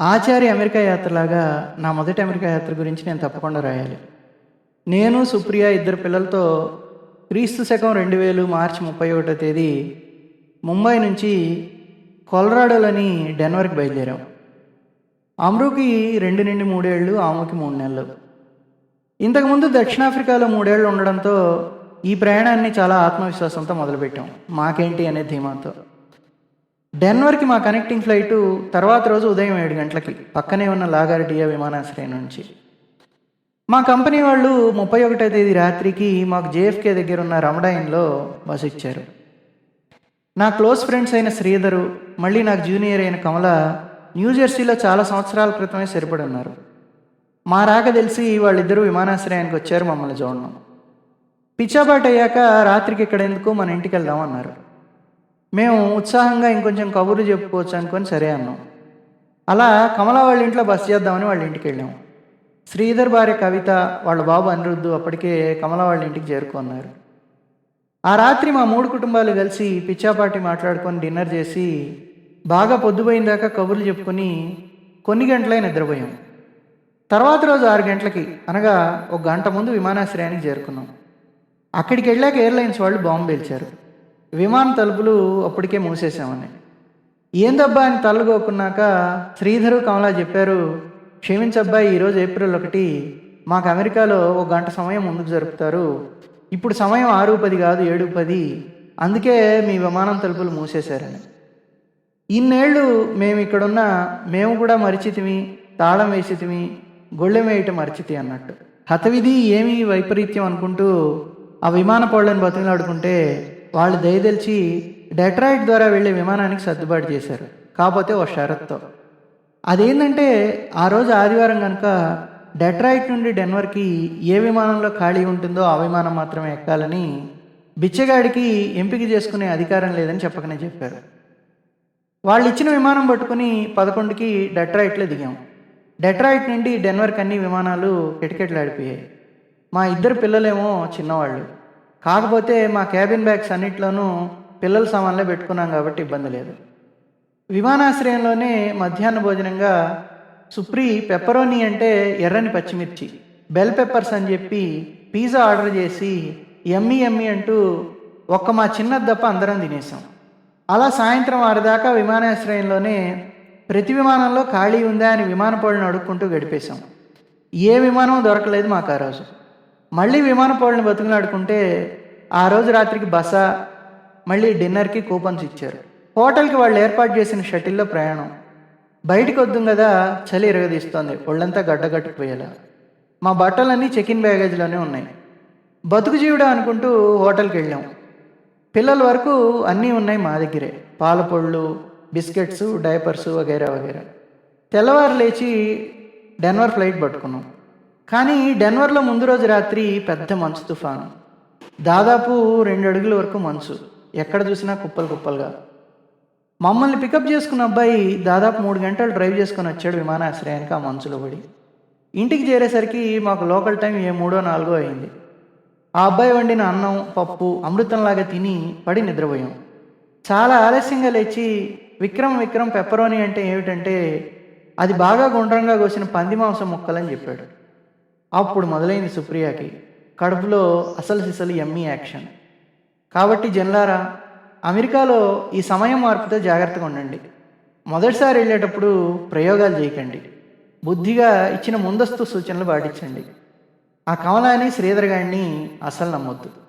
ఆచార్య America యాత్రలాగా నా మొదటి America యాత్ర గురించి నేను తప్పకుండా రాయాలి. నేను సుప్రియ ఇద్దరు పిల్లలతో క్రీస్తు శకం రెండు వేలు మార్చి ముప్పై ఒకటో తేదీ ముంబై నుంచి కొలరాడోలోని డెన్వర్కి బయలుదేరాం. అమ్రుకి రెండు నుండి మూడేళ్ళు ఆమెకి మూడు నెలలు. ఇంతకుముందు దక్షిణాఫ్రికాలో మూడేళ్ళు ఉండడంతో ఈ ప్రయాణాన్ని చాలా ఆత్మవిశ్వాసంతో మొదలుపెట్టాం. మాకేంటి అనే ధీమాతో. డెన్వర్కి మా కనెక్టింగ్ ఫ్లైటు తర్వాత రోజు ఉదయం ఏడు గంటలకి పక్కనే ఉన్న లాగార్డియా విమానాశ్రయం నుంచి. మా కంపెనీ వాళ్ళు ముప్పై ఒకటో తేదీ రాత్రికి మాకు జేఎఫ్కే దగ్గర ఉన్న రమడాయిన్లో బస్ ఇచ్చారు. నా క్లోజ్ ఫ్రెండ్స్ అయిన శ్రీధరు మళ్ళీ నాకు జూనియర్ అయిన కమల న్యూజెర్సీలో చాలా సంవత్సరాల క్రితమే సరిపడి ఉన్నారు. మా రాక తెలిసి వాళ్ళిద్దరూ విమానాశ్రయానికి వచ్చారు మమ్మల్ని చూడడం. పిచ్చాబాట్ అయ్యాక రాత్రికి ఇక్కడ ఎందుకు మన ఇంటికి వెళ్దామన్నారు మేము ఉత్సాహంగా ఇంకొంచెం కబుర్లు చెప్పుకోవచ్చు అనుకొని సరే అన్నాం. అలా కమల వాళ్ళ ఇంట్లో బస్ చేద్దామని వాళ్ళ ఇంటికి వెళ్ళాం. శ్రీధర్ భార్య కవిత వాళ్ళ బాబు అనిరుద్ధు అప్పటికే కమల వాళ్ళ ఇంటికి చేరుకున్నారు. ఆ రాత్రి మా మూడు కుటుంబాలు కలిసి పిచ్చాపాటి మాట్లాడుకొని డిన్నర్ చేసి బాగా పొద్దుపోయిన దాకా కబుర్లు చెప్పుకొని కొన్ని గంటలై నిద్రపోయాం. తర్వాత రోజు ఆరు గంటలకి అనగా ఒక గంట ముందు విమానాశ్రయానికి చేరుకున్నాం. అక్కడికి వెళ్ళాక ఎయిర్లైన్స్ వాళ్ళు బాంబు పేల్చారు. విమాన తలుపులు అప్పటికే మూసేసామని ఏందబ్బా అని తలగోకున్నాక శ్రీధరు కమలా చెప్పారు క్షమించబ్బా ఈరోజు ఏప్రిల్ ఒకటి మాకు అమెరికాలో ఒక గంట సమయం ముందుకు జరుపుతారు. ఇప్పుడు సమయం ఆరు పది కాదు ఏడు పది. అందుకే మీ విమానం తలుపులు మూసేశారని. ఇన్నేళ్ళు మేము ఇక్కడున్న మేము కూడా మరిచితిమి తాళం వేసితిమి గొళ్ళెం వేయటం మరిచితి అన్నట్టు. హతవిధి ఏమి వైపరీత్యం అనుకుంటూ ఆ విమాన పౌళ్ళని బతిమలాడుకుంటే వాళ్ళు దయదలిచి డెట్రాయిట్ ద్వారా వెళ్ళే విమానానికి సర్దుబాటు చేశారు. కాకపోతే ఓ షరత్తో. అదేంటంటే ఆ రోజు ఆదివారం కనుక డెట్రాయిట్ నుండి డెన్వర్కి ఏ విమానంలో ఖాళీ ఉంటుందో ఆ విమానం మాత్రమే ఎక్కాలని బిచ్చగాడికి ఎంపిక చేసుకునే అధికారం లేదని చెప్పకనే చెప్పారు. వాళ్ళు ఇచ్చిన విమానం పట్టుకుని పదకొండుకి డెట్రాయిట్లో దిగాం. డెట్రాయిట్ నుండి డెన్వర్కి అన్ని విమానాలు కిటకిటలాడిపోయాయి. మా ఇద్దరు పిల్లలేమో చిన్నవాళ్ళు. కాకపోతే మా క్యాబిన్ బ్యాగ్స్ అన్నిట్లోనూ పిల్లల సామాన్లే పెట్టుకున్నాం కాబట్టి ఇబ్బంది లేదు. విమానాశ్రయంలోనే మధ్యాహ్న భోజనంగా సుప్రీ పెప్పరోనీ అంటే ఎర్రని పచ్చిమిర్చి బెల్ పెప్పర్స్ అని చెప్పి పిజ్జా ఆర్డర్ చేసి ఎమ్మి ఎమ్మి అంటూ ఒక్క మా చిన్న దప్ప అందరం తినేసాం. అలా సాయంత్రం ఆరుదాకా విమానాశ్రయంలోనే ప్రతి విమానంలో ఖాళీ ఉందా అని విమానపోళ్ళను అడుక్కుంటూ గడిపేశాం. ఏ విమానం దొరకలేదు మాకు ఆ రోజు. మళ్ళీ విమాన పౌరులను బతుకులాడుకుంటే ఆ రోజు రాత్రికి బస మళ్ళీ డిన్నర్కి కూపన్స్ ఇచ్చారు. హోటల్కి వాళ్ళు ఏర్పాటు చేసిన షటిల్లో ప్రయాణం. బయటికి వద్దు కదా చలి ఇరగదీస్తోంది. ఒళ్ళంతా గడ్డగట్టుకుపోయేలా. మా బట్టలన్నీ చెక్ ఇన్ బ్యాగేజ్లోనే ఉన్నాయి. బతుకు జీవుడా అనుకుంటూ హోటల్కి వెళ్ళాం పిల్లల వరకు అన్నీ ఉన్నాయి మా దగ్గరే. పాల పొళ్ళు బిస్కెట్స్ డైపర్స్ వగైరా వగైరా. తెల్లవారు లేచి డెన్వర్ ఫ్లైట్ పట్టుకున్నాం. కానీ డెన్వర్లో ముందు రోజు రాత్రి పెద్ద మంచు తుఫాను. దాదాపు రెండు అడుగుల వరకు మంచు. ఎక్కడ చూసినా కుప్పలు కుప్పలుగా. మమ్మల్ని పికప్ చేసుకున్న అబ్బాయి దాదాపు మూడు గంటలు డ్రైవ్ చేసుకొని వచ్చాడు విమానాశ్రయానికి ఆ మంచులో పడి. ఇంటికి చేరేసరికి మాకు లోకల్ టైం ఏ మూడో నాలుగో అయింది. ఆ అబ్బాయి వండిన అన్నం పప్పు అమృతంలాగా తిని పడి నిద్రపోయాం. చాలా ఆలస్యంగా లేచి విక్రమ్ విక్రమ్ పెప్పరోని అంటే ఏమిటంటే అది బాగా గుండ్రంగా కోసిన పంది మాంసం ముక్కలని చెప్పాడు. అప్పుడు మొదలైంది సుప్రియాకి కడుపులో అసలు సిసలు ఎమ్మీ యాక్షన్. కాబట్టి జన్లారా అమెరికాలో ఈ సమయం మార్పుతో జాగ్రత్తగా ఉండండి. మొదటిసారి వెళ్ళేటప్పుడు ప్రయోగాలు చేయకండి. బుద్ధిగా ఇచ్చిన ముందస్తు సూచనలు పాటించండి. ఆ కమలాని శ్రీధర్ గారిని అసలు నమ్మొద్దు.